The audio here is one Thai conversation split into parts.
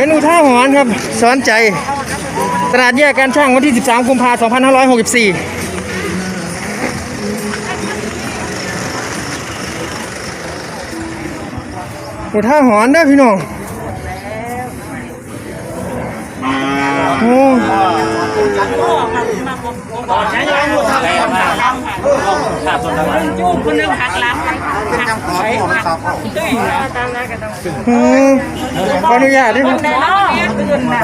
เป็นอุท่าหรณ์ครับสอนใจตลาดแยกการช่างวันที่ 13 กุมภาพันธ์2564อุท่าหรณ์เด้พี่น้องโอ้จุ่ม คนนึงหักหลังหักถอยหักตุ้ยนะอืมขออนุญาตด้วยครับแต่ละตื่นนะ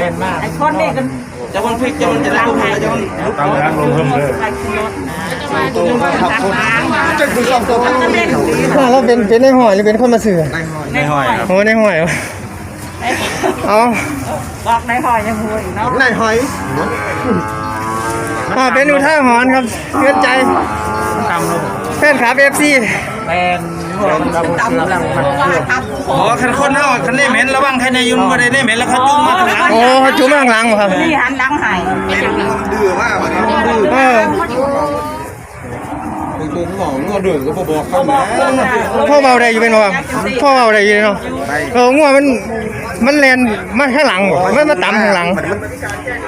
เล่นมากไอ้คนนี้กันจะมันพลิกจะมันจะได้ลงมาจะมันตามร้านลงเพิ่มเลยจะคือสองตัวมันเล่นดีถ้าเราเป็นเป็นในหอยหรือเป็นคนมาสื่อในหอยโอ้ในหอยวะเอาบอกในหอยยังหัวอีกเนาะนายหอย อ่าเป็นอุท่าหรณ์ครับเตือนใจแฟนคลับเอฟซีตำลังมันทำอ๋อคันคนเนาะคันได้เหม็นระวังใครในยุ่นบ่ได้ได้เหม็นแล้วเขาจุ่มมาข้างหลังโอ้เขาจุ่มข้างหลังบ่ครับนี่หันหลังหายดื้อมากวันนี้ดื้อเออ ตัวหมองงัวดื้อก็บ่บอกเขาแม่พ่อเบาได้อยู่เป็นบ่ครับพ่อเบาได้อยู่เนาะเอองัวมันมันแลนมาข้างหลังบ่มันมาต่ำข้างหลัง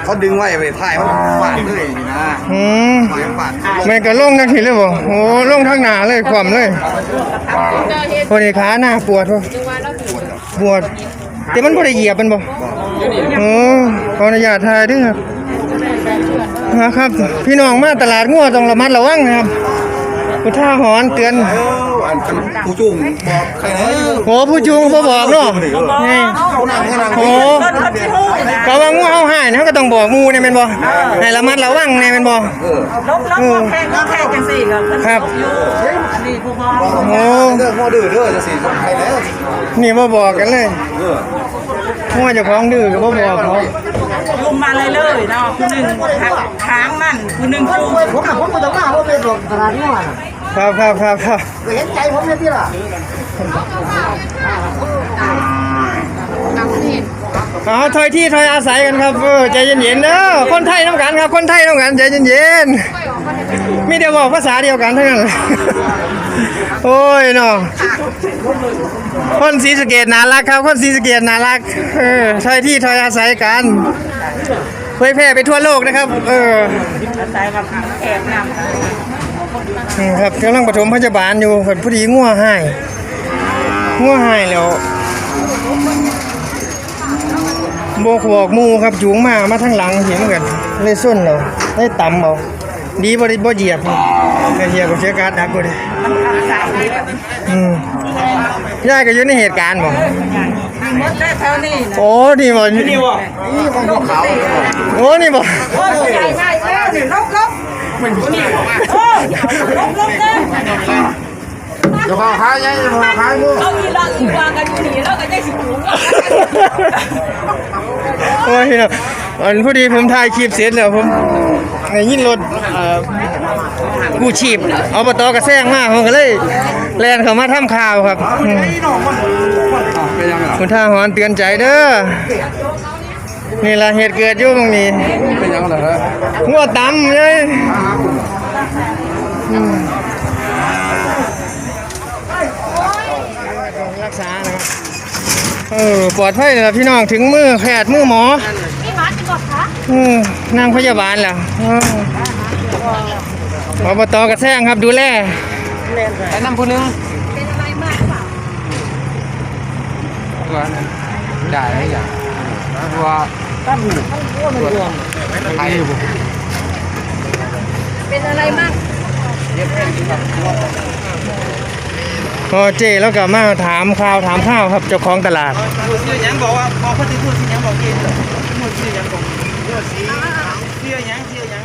เขาดึงไว้ไปถ่ายมันฟาดเลยนะอืมถ่ายฟาดแม่นก็ลงจังซี่เลยบ่โอ้ลงทางหน้าเลยความเลยพอดีขาหน้าปวดบ่ปวดแต่มันบ่ได้เหยียบมันบ่โอ้ขออนุญาตถ่ายเด้วยครับนะครับพี่น้องมาตลาดงัวต้องระมัดระวังนะครับ อุท่าหรณ์เตือนเอออันกันผู้จุ่มบอกใครนะโอ้ผู้จูงบ่บอกเนาะนี่เขานั่งเขานั่งโอ้คนคนที่หูนะก็ว่างูเฮาหายนะเขาก็ต้องบอกงูเนี่ยแม่นบ่ให้ระมัดระวังเนี่ยแม่นบ่ลบลบแค่ก็แค่จังสี่ก็ครับนี่ผู้มองโอ้เด้องัวดื้อเด้อจะสิใครแล้วนี่บ่บอกกันเลยเออ งูเจ้าของดื้อก็บ่บอกเขายุมมาเลยเลยเนาะผู้หนึ่งค้างมันผู้หนึ่งจูผมน่ะผมก็ต้องมาผมเป็นหลบตลาดนี่ว่ะครับครับครับครับ เห็นใจผมเนี่ยที่ล่ะ เอาถอยที่ถอยอาศัยกันครับเออใจเย็นๆเด้อคนไทยน้ำกันครับ คนไทยน้ำกันใจเย็นๆมีแต่บอกภาษาเดียวกันเท่านั้นโอ้ยเนาะคนศรีสเกดน่ารักครับ คนศรีสเกดน่ารักเออถอยที่ถอยอาศัยกันเผยแพร่ไปทั่วโลกนะครับ เอออาศัยกับแอบนำอืมครับกำลังปฐมพยาบาลอยู่เพิ่นผู้ดีงัวหายงัวหายแล้ว บอกบอกหมูครับจูงมามาทางหลังเห็นเหมือนกันเลยส้นเราได้ต่ำเอาดีบ่ได้บ่เหยียบนี่แค่เหยียบก็เสียการดักบ่ได้มันทำสายเยอะอืมยายก็อยู่ในเหตุการณ์บ่หมดได้เท่านี้นะโอ้นี่บ่นี่นี่วะนี่ของขาวโอ้นี่บ่โอ้ยใหญ่ใหญ่แล้วนี่ลบลบโอ้ลบลบเลย เดี๋ยวเขาขายยังเขาขายมือเอาอีหลังอีวางกันอยู่นี่แล้วก็ได้สิบหลุมโอ้ยเนาะอันพอดีผมถ่ายคลิปเสร็จแล้วผมได้ยินรถเอ่อกู้ชีพเอบตกระแซงมาผมก็เลยแลนเข้ามาทำข่าวครับอืมคุณท่าหอนเตือนใจเด้อนี่ละเหตุเกิดอยู่ตรงนี้เป็นยังไงฮะหัวต่ำเลยอืม รักษานะครับเออปลอดภัยเลยล่ะพี่น้องถึงมือแพทย์มือหมอพี่มาร์ทจะบอกคะอืมนางพยาบาลแล้วอบตกระแซงครับดูแลไอ้น้ำผู้นึงเป็นอะไรมากหรือเปล่าตัวนั้นได้อะไรอย่างตัวตั้งหูไทยเป็นอะไรมาก พอเจแล้วก็มาถามข่าวถามข้าวครับเจ้าของตลาดชื่อยังบอกว่าพอเขาจะพูดชื่อยังบอกกินพูดชื่อยังบอกชื่อสีชื่อยังชื่อยัง